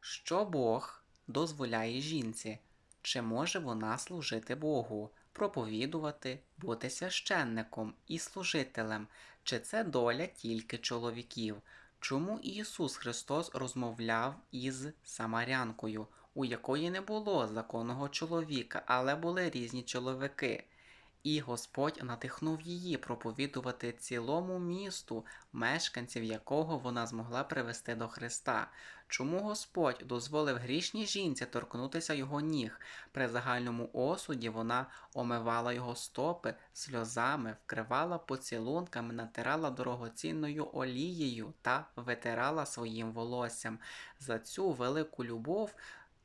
Що Бог дозволяє жінці? Чи може вона служити Богу, проповідувати, бути священником і служителем? Чи це доля тільки чоловіків? Чому Ісус Христос розмовляв із Самарянкою, у якої не було законного чоловіка, але були різні чоловіки? І Господь надихнув її проповідувати цілому місту, мешканців якого вона змогла привести до Христа. Чому Господь дозволив грішній жінці торкнутися його ніг? При загальному осуді вона омивала його стопи сльозами, вкривала поцілунками, натирала дорогоцінною олією та витирала своїм волоссям. За цю велику любов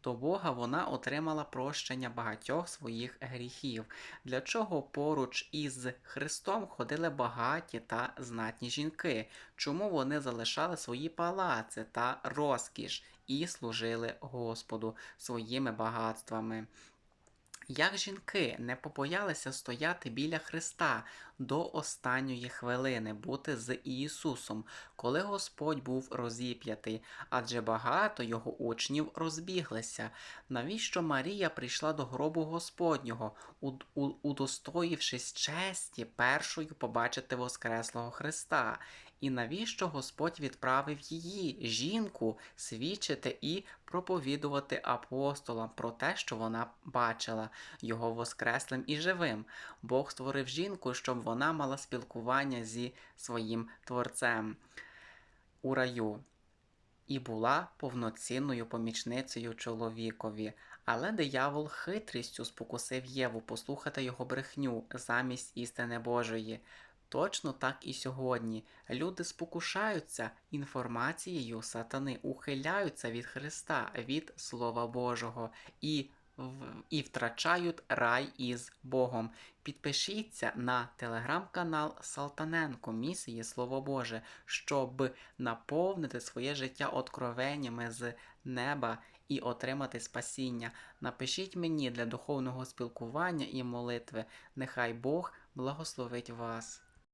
до Бога вона отримала прощення багатьох своїх гріхів, для чого поруч із Христом ходили багаті та знатні жінки, чому вони залишали свої палаци та розкіш і служили Господу своїми багатствами. Як жінки не побоялися стояти біля Христа до останньої хвилини, бути з Ісусом, коли Господь був розіп'ятий, адже багато його учнів розбіглися. Навіщо Марія прийшла до гробу Господнього, удостоївшись честі першою побачити Воскреслого Христа? І навіщо Господь відправив її, жінку, свідчити і проповідувати апостолам про те, що вона бачила його воскреслим і живим? Бог створив жінку, щоб вона мала спілкування зі своїм творцем у раю і була повноцінною помічницею чоловікові. Але диявол хитрістю спокусив Єву послухати його брехню замість істини Божої. Точно так і сьогодні. Люди спокушаються інформацією сатани, ухиляються від Христа, від Слова Божого і, і втрачають рай із Богом. Підпишіться на телеграм-канал Салтаненко Місії Слово Боже, щоб наповнити своє життя откровеннями з неба і отримати спасіння. Напишіть мені для духовного спілкування і молитви. Нехай Бог благословить вас.